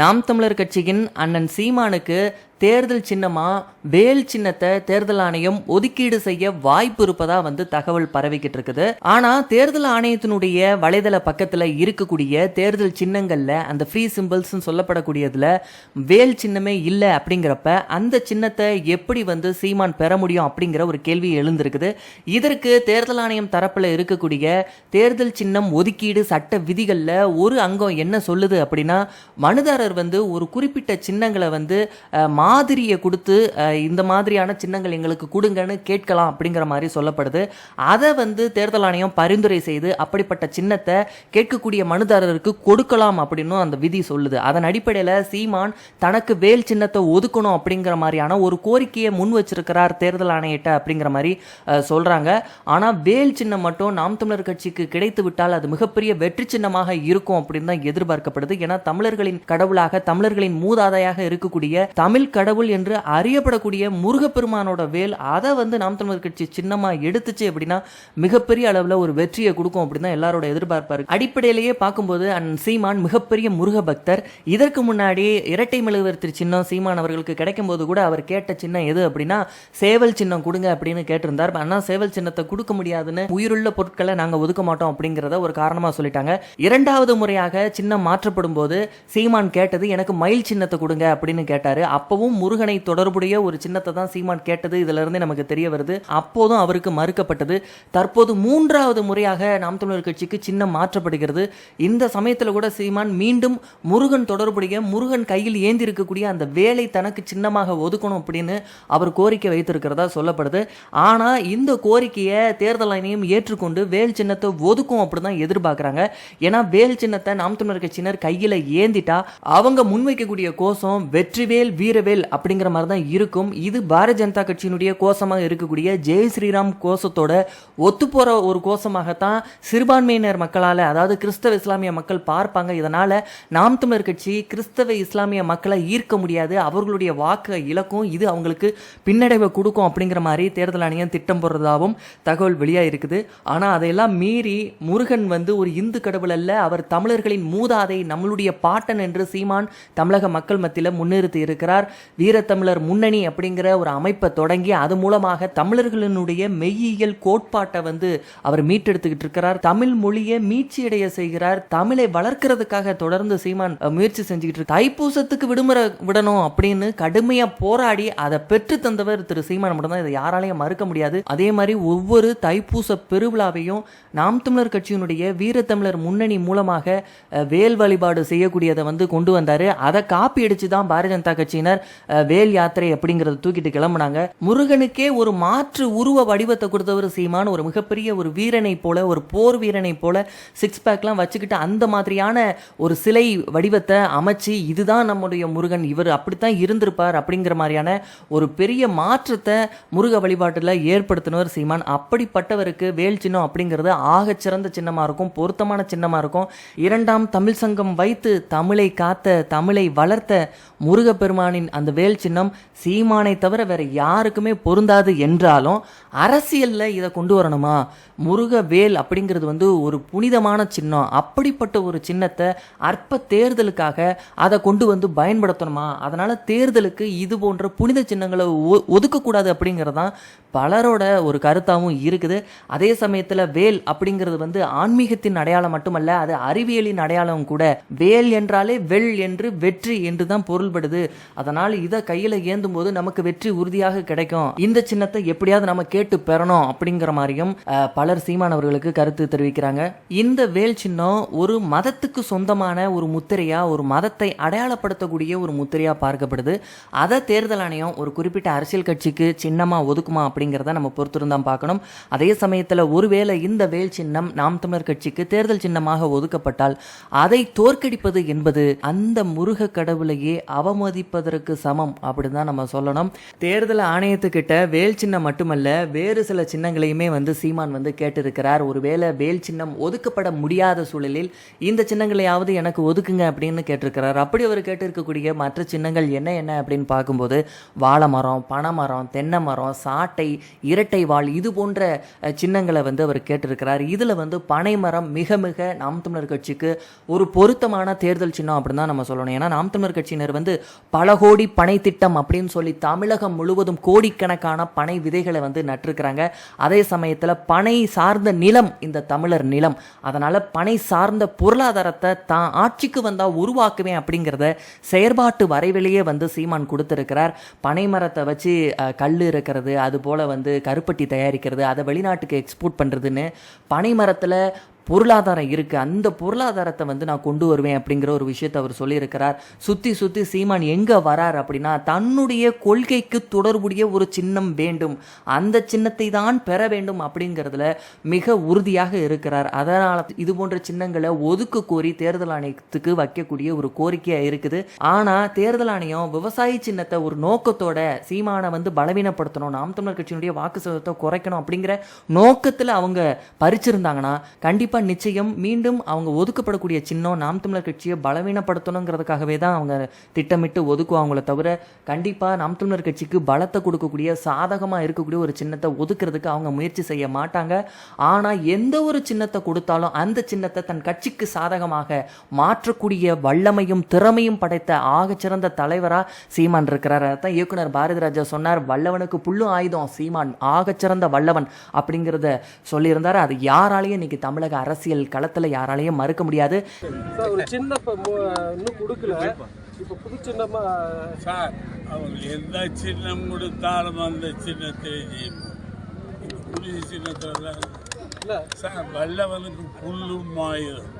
நாம் தமிழர் கட்சியின் அண்ணன் சீமானுக்கு தேர்தல் சின்னமா வேல் சின்னத்தை தேர்தல் ஆணையம் ஒதுக்கீடு செய்ய வாய்ப்பு இருப்பதா வந்து தகவல் பரவிக்கிட்டு இருக்குது ஆனால் தேர்தல் ஆணையத்தினுடைய வலைதள பக்கத்துல இருக்கக்கூடிய தேர்தல் சின்னங்கள்ல அந்த ஃப்ரீ சிம்பிள்ஸ் சொல்லப்படக்கூடியதுல வேல் சின்னமே இல்லை அப்படிங்கிறப்ப அந்த சின்னத்தை எப்படி வந்து சீமான் பெற முடியும் அப்படிங்கிற ஒரு கேள்வி எழுந்திருக்குது. இதற்கு தேர்தல் ஆணையம் தரப்புல இருக்கக்கூடிய தேர்தல் சின்னம் ஒதுக்கீடு சட்ட விதிகள்ல ஒரு அங்கம் என்ன சொல்லுது அப்படின்னா மனுதாரர் வந்து ஒரு குறிப்பிட்ட சின்னங்களை வந்து மா மாதிரியை கொடுத்து இந்த மாதிரியான சின்னங்கள் எங்களுக்கு கொடுங்கன்னு கேட்கலாம் அப்படிங்கிற மாதிரி சொல்லப்படுது. அதை வந்து தேர்தல் ஆணையம் பரிந்துரை செய்து அப்படிப்பட்ட சின்னத்தை கேட்கக்கூடிய மனுதாரருக்கு கொடுக்கலாம் அப்படின்னும் அந்த விதி சொல்லுது. அதன் அடிப்படையில் சீமான் தனக்கு வேல் சின்னத்தை ஒதுக்கணும் அப்படிங்கிற மாதிரியான ஒரு கோரிக்கையை முன் வச்சிருக்கிறார் தேர்தல் ஆணையிட்ட அப்படிங்கிற மாதிரி சொல்கிறாங்க ஆனால் வேல் சின்னம் மட்டும் நாம் தமிழர் கட்சிக்கு கிடைத்து விட்டால் அது மிகப்பெரிய வெற்றி சின்னமாக இருக்கும் அப்படின்னு தான் எதிர்பார்க்கப்படுது. ஏன்னா தமிழர்களின் கடவுளாக தமிழர்களின் மூதாதையாக இருக்கக்கூடிய தமிழ் கடவுள் என்று அறியப்படக்கூடிய முருகப்பெருமானோட வேல் அதை வந்து நாம் தமிழர் கட்சி சின்னமாக எடுத்துச்சு அப்படின்னா மிகப்பெரிய அளவில் ஒரு வெற்றியை கொடுக்கும் அப்படின்னு தான் எல்லாரோட எதிர்பார்ப்பார். அடிப்படையிலேயே பார்க்கும்போது அண்ட் சீமான் மிகப்பெரிய முருக பக்தர். இதற்கு முன்னாடி இரட்டை மெழுகுவர்த்தி சின்னம் சீமான் அவர்களுக்கு கிடைக்கும் போது கூட அவர் கேட்ட சின்னம் எது அப்படின்னா சேவல் சின்னம் கொடுங்க அப்படின்னு கேட்டிருந்தார். அண்ணா சேவல் சின்னத்தை கொடுக்க முடியாதுன்னு உயிருள்ள பொருட்களை நாங்கள் ஒதுக்க மாட்டோம் அப்படிங்கிறத ஒரு காரணமாக சொல்லிட்டாங்க. இரண்டாவது முறையாக சின்னம் மாற்றப்படும் போது சீமான் கேட்டது எனக்கு மயில் சின்னத்தை கொடுங்க அப்படின்னு கேட்டார். அப்பவும் முருகனை தொடர்புடைய ஒரு சின்னத்தை தான் சீமான் கேட்டது. இதுல இருந்தே நமக்கு தெரிய வருது. அப்போதும் அவருக்கு மறுக்கப்பட்டது. தற்போது மூன்றாவது முறையாக நாம் தமிழர் கட்சிக்கு சின்னம் மாற்றப்படுகிறது. இந்த சமயத்தில் கூட சீமான் மீண்டும் முருகன் தொடர்புடைய முருகன் கையில் ஏந்தி இருக்கக்கூடிய அந்த வேலை தனக்கு சின்னமாக ஒதுக்கணும் அப்படின்னு அவர் கோரிக்கை வைத்திருக்கிறதா சொல்லப்படுது. ஆனா இந்த கோரிக்கையை தேர்தல் ஆணையம் ஏற்றுக்கொண்டு வேல் சின்னத்தை ஒதுக்கும் அப்படிதான் எதிர்பார்க்கறாங்க. ஏன்னா வேல் சின்னத்தை நாம் தமிழர் கட்சியினர் கையில ஏந்திட்டா அவங்க முன்வைக்கக்கூடிய கோஷம் வெற்றிவேல் வீரவேல் அப்படிங்கிற மாதிரி தான் இருக்கும். இது பாரதிய ஜனதா கட்சியினுடைய கோஷமாக இருக்கக்கூடிய ஜெய் ஸ்ரீராம் கோஷத்தோட ஒத்து போற ஒரு கோஷமாகத்தான் சிறுபான்மையினர் மக்களால் அதாவது கிறிஸ்தவ இஸ்லாமிய மக்கள் பார்ப்பாங்க. இதனால நாம் தமிழர் கட்சி கிறிஸ்தவ இஸ்லாமிய மக்களை ஈர்க்க முடியாது. அவர்களுடைய வாக்கை இழக்கும். இது அவங்களுக்கு பின்னடைவை கொடுக்கும் அப்படிங்கிற மாதிரி தேர்தல் ஆணையம் திட்டம் போடுறதாகவும் தகவல் வெளியாக இருக்குது. ஆனால் அதையெல்லாம் மீறி முருகன் வந்து ஒரு இந்து கடவுள் அல்ல. அவர் தமிழர்களின் மூதாதை நம்மளுடைய பாட்டன் என்று சீமான் தமிழக மக்கள் மத்தியில் முன்னிறுத்தி இருக்கிறார். வீரத்தமிழர் முன்னணி அப்படிங்கிற ஒரு அமைப்பை தொடங்கி அது மூலமாக தமிழர்களினுடைய மெய்யியல் கோட்பாட்டை வந்து அவர் மீட்டெடுத்துக்கிட்டு இருக்கிறார். தமிழ் மொழியை மீட்சியடைய செய்கிறார். தமிழை வளர்க்கறதுக்காக தொடர்ந்து சீமான் முயற்சி செஞ்சுக்கிட்டு இருக்கு தைப்பூசத்துக்கு விடுமுறை விடணும் அப்படின்னு கடுமையா போராடி அதை பெற்று தந்தவர் திரு சீமான் மட்டும்தான். இதை யாராலையும் மறுக்க முடியாது. அதே மாதிரி ஒவ்வொரு தைப்பூச பெருவிழாவையும் நாம் தமிழர் கட்சியினுடைய வீரத்தமிழர் முன்னணி மூலமாக வேல் வழிபாடு செய்யக்கூடியதை வந்து கொண்டு வந்தாரு. அதை காப்பி அடிச்சு தான் பாரதிய ஜனதா கட்சியினர் வேல் யாத்திரை அப்படிங்கறத தூக்கிட்டு கிளம்புனாங்க. முருகனுக்கே ஒரு மாற்று உருவ வடிவத்தை கொடுத்தவர் சீமான். ஒரு மிகப்பெரிய ஒரு வீரனை போல ஒரு போர் வீரனை போல சிக்ஸ் பேக்லாம் வச்சுக்கிட்டு அந்த மாதிரியான ஒரு சிலை வடிவத்தை அமைச்சு இதுதான் நம்முடைய முருகன் இவர் அப்படித்தான் இருந்திருப்பார் அப்படிங்கிற மாதிரியான ஒரு பெரிய மாற்றத்தை முருக வழிபாட்டில் ஏற்படுத்தினவர் சீமான். அப்படிப்பட்டவருக்கு வேல் சின்னம் அப்படிங்கிறது ஆகச்சிறந்த சின்னமாக இருக்கும் பொருத்தமான சின்னமாக இருக்கும். இரண்டாம் தமிழ் சங்கம் வைத்து தமிழை காத்த தமிழை வளர்த்த முருகப்பெருமானின் அந்த வேல் சின்னம் சீமானை தவிர வேற யாருக்குமே பொருந்தாது என்றாலும் அரசியலில் இதை கொண்டு வரணுமா? முருக வேல் அப்படிங்கிறது வந்து ஒரு புனிதமான சின்னம். அப்படிப்பட்ட ஒரு சின்னத்தை அற்ப தேர்தலுக்காக அதை கொண்டு வந்து பயன்படுத்தணுமா? அதனால் தேர்தலுக்கு இது போன்ற புனித சின்னங்களை ஒ- ஒதுக்கக்கூடாது அப்படிங்கிறதான் பலரோட ஒரு கருத்தாகவும் இருக்குது. அதே சமயத்தில் வேல் அப்படிங்கிறது வந்து ஆன்மீகத்தின் அடையாளம் மட்டுமல்ல அது அறிவியலின் அடையாளம் கூட. வேல் என்றாலே வெல் என்று வெற்றி என்று தான் பொருள்படுது. அதனால் இதை கையில் ஏந்தும் போது நமக்கு வெற்றி உறுதியாக கிடைக்கும். இந்த சின்னத்தை எப்படியாவது நம்ம கேட்டு பெறணும் அப்படிங்கிற மாதிரியும் பலர் சீமான் அவர்களுக்கு கருத்து தெரிவிக்கிறாங்க. இந்த வேல் சின்னம் ஒரு மதத்துக்கு சொந்தமான ஒரு முத்திரையா ஒரு மதத்தை அடையாளப்படுத்தக்கூடிய ஒரு முத்திரையா பார்க்கப்படுது. அதை தேர்தல் ஆணையம் ஒரு குறிப்பிட்ட அரசியல் கட்சிக்கு சின்னமா ஒதுக்குமா அப்படிங்கிறத நம்ம பொறுத்திருந்தான் பார்க்கணும். அதே சமயத்தில் ஒருவேளை இந்த வேல் சின்னம் நாம் தமிழர் கட்சிக்கு தேர்தல் சின்னமாக ஒதுக்கப்பட்டால் அதை தோற்கடிப்பது என்பது அந்த முருக கடவுளையே அவமதிப்பதற்கு சமம் அப்படின்னு தான் நம்ம சொல்லணும். தேர்தல் ஆணையத்துக்கிட்ட வேல் சின்னம் மட்டுமல்ல வேறு சில சின்னங்களையுமே வந்து சீமான் வந்து கேட்டிருக்கிறார். ஒருவேளை வேல் சின்னம் ஒதுக்கப்பட முடியாத சூழலில் இந்த சின்னங்களையாவது எனக்கு ஒதுக்குங்க அப்படின்னு கேட்டிருக்கிறார். அப்படி அவர் கேட்டிருக்கக்கூடிய மற்ற சின்னங்கள் என்ன என்ன அப்படின்னு பார்க்கும்போது வாழை மரம் பனைமரம் தென்னை மரம் சாட்டை இரட்டை வாள் இது போன்ற சின்னங்களை வந்து அவர் கேட்டிருக்கிறார். இதில் வந்து பனைமரம் மிக மிக நாம் தமிழர் கட்சிக்கு ஒரு பொருத்தமான தேர்தல் சின்னம் அப்படின்னு தான் நம்ம சொல்லணும். ஏன்னா நாம் தமிழர் கட்சியினர் வந்து பல கோடி பனை திட்டம் அப்படின்னு சொல்லி தமிழகம் முழுவதும் கோடிக்கணக்கான பனை விதைகளை வந்து நட்டிருக்கிறாங்க. அதே சமயத்தில் பனை சார்ந்த நிலம் இந்த தமிழர் நிலம். அதனால் பனை சார்ந்த பொருளாதாரத்தை தான் ஆட்சிக்கு வந்தால் உருவாக்குவேன் அப்படிங்கிறத செயற்பாட்டு வரைவிலேயே வந்து சீமான் கொடுத்துருக்கிறார். பனை மரத்தை வச்சு கல் இருக்கிறது அதுபோல் வந்து கருப்பட்டி தயாரிக்கிறது அதை வெளிநாட்டுக்கு எக்ஸ்போர்ட் பண்ணுறதுன்னு பனை மரத்தில் பொருளாதாரம் இருக்குது அந்த பொருளாதாரத்தை வந்து நான் கொண்டு வருவேன் அப்படிங்கிற ஒரு விஷயத்தை அவர் சொல்லியிருக்கிறார். சுற்றி சுற்றி சீமான் எங்கே வரார் அப்படின்னா தன்னுடைய கொள்கைக்கு தொடர்புடைய ஒரு சின்னம் வேண்டும். அந்த சின்னத்தை தான் பெற வேண்டும் அப்படிங்கிறதுல மிக உறுதியாக இருக்கிறார். அதனால் இது போன்ற சின்னங்களை ஒதுக்க கோரி தேர்தல் ஆணையத்துக்கு வைக்கக்கூடிய ஒரு கோரிக்கையாக இருக்குது. ஆனால் தேர்தல் ஆணையம் விவசாய சின்னத்தை ஒரு நோக்கத்தோட சீமானை வந்து பலவீனப்படுத்தணும் நாம் தமிழர் கட்சியினுடைய வாக்கு சதத்தை குறைக்கணும் அப்படிங்கிற நோக்கத்தில் அவங்க பறிச்சிருந்தாங்கன்னா கண்டிப்பாக கண்டிப்பாக நிச்சயம் மீண்டும் அவங்க ஒதுக்கப்படக்கூடிய சின்னம் நாம் தமிழர் கட்சியை பலவீனப்படுத்தணுங்கிறதுக்காகவே தான் அவங்க திட்டமிட்டு ஒதுக்குவாங்களே தவிர கண்டிப்பாக நாம் தமிழர் கட்சிக்கு பலத்தை கொடுக்கக்கூடிய சாதகமாக இருக்கக்கூடிய ஒரு சின்னத்தை ஒதுக்குறதுக்கு அவங்க முயற்சி செய்ய மாட்டாங்க. ஆனால் எந்த ஒரு சின்னத்தை கொடுத்தாலும் அந்த சின்னத்தை தன் கட்சிக்கு சாதகமாக மாற்றக்கூடிய வல்லமையும் திறமையும் படைத்த ஆகச்சிறந்த தலைவராக சீமான் இருக்கிறார். அதான் இயக்குனர் பாரதிராஜா சொன்னார் வல்லவனுக்கு புல்லு ஆயுதம் சீமான் ஆகச்சிறந்த வல்லவன் அப்படிங்கிறத சொல்லியிருந்தார். அது யாராலையும் இன்னைக்கு தமிழக அரசியல் களத்தில் யாராலையும் மறுக்க முடியாது. ஒரு சின்ன இன்னும் கொடுக்கல. இப்போ புது சின்னமா சார் அவங்க எந்த சின்னம் கொடுத்தாலும் அந்த சின்னத்தை புதிய சின்னத்தில் இல்லை. சார் வல்லவனுக்கு புல்லும் ஆயுதம்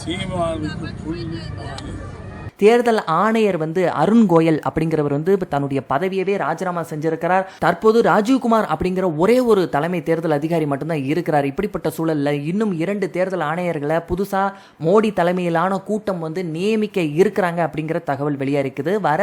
சீமானுக்கு புல்லும் ஆயுதம் தேர்தல் ஆணையர் வந்து அருண் கோயல் அப்படிங்கிறவர் வந்து தன்னுடைய பதவியவே ராஜினாமா செஞ்சிருக்கிறார். தற்போது ராஜீவ்குமார் அப்படிங்கிற ஒரே ஒரு தலைமை தேர்தல் அதிகாரி மட்டும்தான் இருக்கிறார். இப்படிப்பட்ட சூழலில் இன்னும் இரண்டு தேர்தல் ஆணையர்களை புதுசாக மோடி தலைமையிலான கூட்டம் வந்து நியமிக்க இருக்கிறாங்க அப்படிங்கிற தகவல் வெளியாயிருக்குது. வர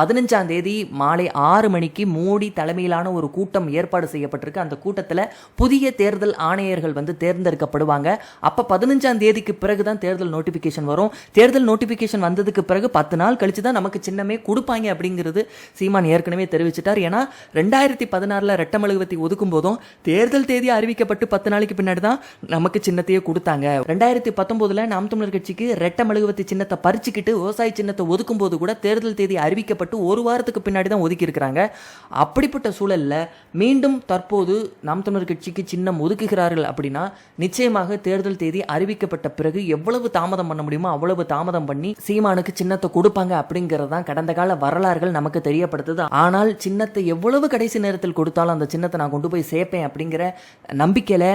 பதினஞ்சாம் தேதி மாலை ஆறு மணிக்கு மோடி தலைமையிலான ஒரு கூட்டம் ஏற்பாடு செய்யப்பட்டிருக்கு. அந்த கூட்டத்தில் புதிய தேர்தல் ஆணையர்கள் வந்து தேர்ந்தெடுக்கப்படுவாங்க. அப்போ பதினஞ்சாம் தேதிக்கு பிறகு தான் தேர்தல் நோட்டிஃபிகேஷன் வரும். தேர்தல் நோட்டிஃபிகேஷன் வந்ததுக்கு பிறகு பத்து நாள் கழிச்சு தான் நமக்கு சின்னமே கொடுப்பாங்க அப்படிங்கிறது சீமான் ஏற்கனவே தெரிவிச்சிட்டார். ஏன்னா ரெண்டாயிரத்தி பதினாறில் ரெட்டமெழுகுவத்தி ஒதுக்கும் போதும் தேர்தல் தேதி அறிவிக்கப்பட்டு பத்து நாளைக்கு பின்னாடி தான் நமக்கு சின்னத்தையே கொடுத்தாங்க. ரெண்டாயிரத்தி பத்தொம்போதில் நாம் தமிழர் கட்சிக்கு ரெட்ட சின்னத்தை பறிச்சுக்கிட்டு விவசாய சின்னத்தை ஒதுக்கும் போது கூட தேர்தல் தேதி அறிவிக்கப்பட்டு ஒரு வாரத்துக்கு பின்னாடி தான் ஒதுக்கி இருக்கிறாங்க. அப்படிப்பட்ட சூழல்ல மீண்டும் தற்போது நாம் தமிழர் கட்சிக்கு சின்னம் ஒதுக்குகிறார்கள் அப்படின்னா நிச்சயமாக தேர்தல் தேதி அறிவிக்கப்பட்ட பிறகு எவ்வளவு தாமதம் பண்ண முடியுமோ அவ்வளவு தாமதம் பண்ணி சீமானுக்கு சின்னத்தை கொடுப்பாங்க அப்படிங்கிறது தான் கடந்த கால வரலாறுகள் நமக்கு தெரியப்படுத்துது. ஆனால் சின்னத்தை எவ்வளவு கடைசி நேரத்தில் கொடுத்தாலும் அந்த சின்னத்தை நான் கொண்டு போய் சேர்ப்பேன் அப்படிங்கிற நம்பிக்கையில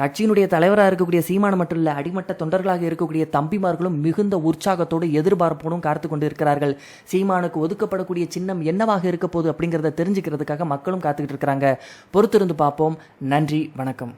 கட்சியினுடைய தலைவராக இருக்கக்கூடிய சீமானம் மட்டும் இல்லை அடிமட்ட தொண்டர்களாக இருக்கக்கூடிய தம்பிமார்களும் மிகுந்த உற்சாகத்தோடு எதிர்பார்ப்போடும் காத்து கொண்டு இருக்கிறார்கள் சீமானுக்கு ஒதுக்கப்படக்கூடிய சின்னம் என்னவாக இருக்க போகுது அப்படிங்கிறத தெரிஞ்சுக்கிறதுக்காக மக்களும் காத்துக்கிட்டு இருக்கிறாங்க. பொறுத்திருந்து பார்ப்போம். நன்றி வணக்கம்.